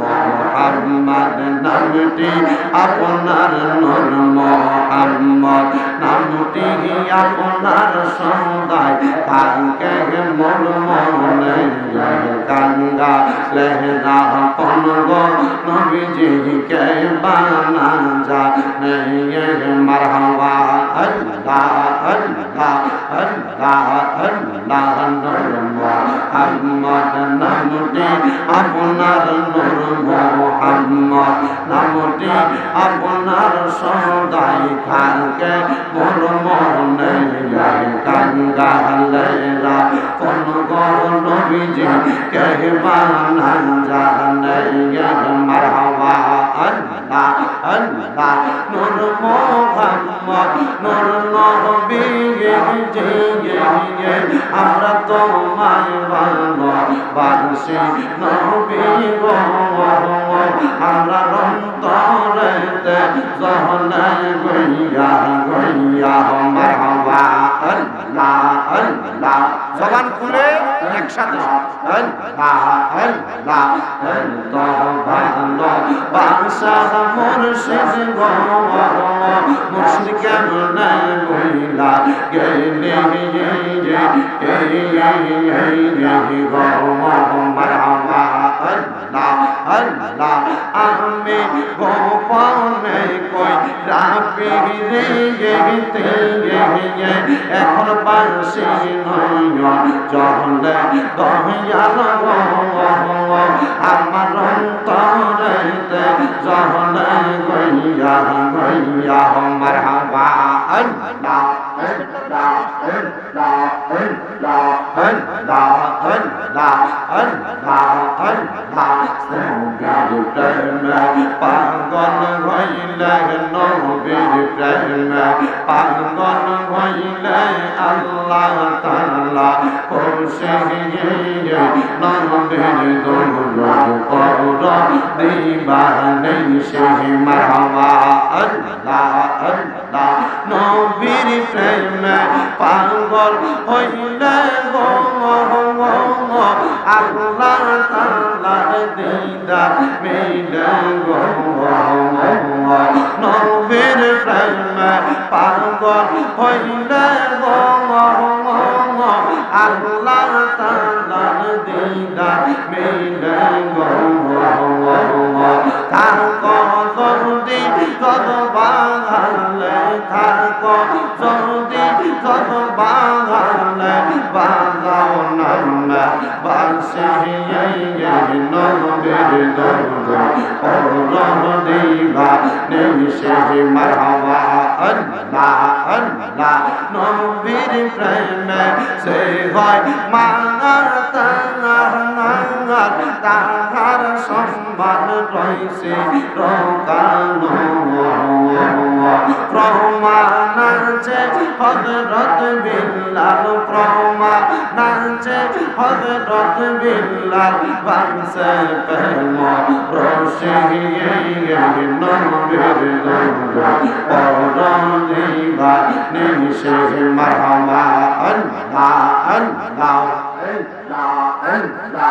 মোহাম্মদ নামটি আপনার নূর মোহাম্মদ নামটি আপনার সদাই কাকে মন लहरा पन गो नबीजी के बाना जा नहीं मरहवा अल्लाह अल्लाह अल्लाह अल्लाह नरमा अहमद नमटे अपना नरमा মোহাম্মদ নামটি আপনার সদাই থাকে মোর মনে কাঙ্গালেরা কোন গণ বিজি কে বানা জানে মারহাবা। আল্লাহ আল্লাহ নূর মোহাম্মদ নূর নবী আমরা তোমায় ভালোবাসি নবী গো। আমরা অন্তরেতে জহলে গইয়া গইয়া মারহাবা আল্লাহ আল্লাহ জবান খুলে একসাথে আল্লাহ আল্লাহ তো ভালো বাদশাহ মুর্শিদ গো মুর্শিদ কেমনে বইলা গেলে মারহাবা আল্লাহ আল্লাহ আমি গোপনে কই রাপি রে এখন বাসি নয় চলে দয়াল আমার অন্তরেতে জহলে গইয়া গইয়া মারহাবা আল্লাহ। পাগল হইলে নবীর প্রেমে পাগল হইলে আল্লাহ তাআলা খুশি নবীর দরুদ পড় দিবানে সে মারহাবা আল্লাহ আল্লাহ নবীর প্রেমে পাগল হইলে গো আল্লাহ তাআলার দিদার মিলে গো নবীর প্রেমে পাগল হইলে গো আল্লাহ তাআলার দিদার মিলে গো তার কদরদি যত বাঙালে থাকো সৌদি যত বাঙালে বাজাও নামা বাসে নবে দিবা নিমিষে মারহাবা, আল্লাহ আল্লাহ। নবীর প্রেমে সে হয় মানার তানার নাঙ্গার তার। তার সম্মান রয়েছে। রোগানো প্রমাণ আছে হজরত বিল্লাল, প্রমাণ আছে হজরত বিল্লাল। বাংসে প্রেম রসিয়ে নবীর পরনিবা নিমিষে মহামা অন্না অন্না অন্না অন্না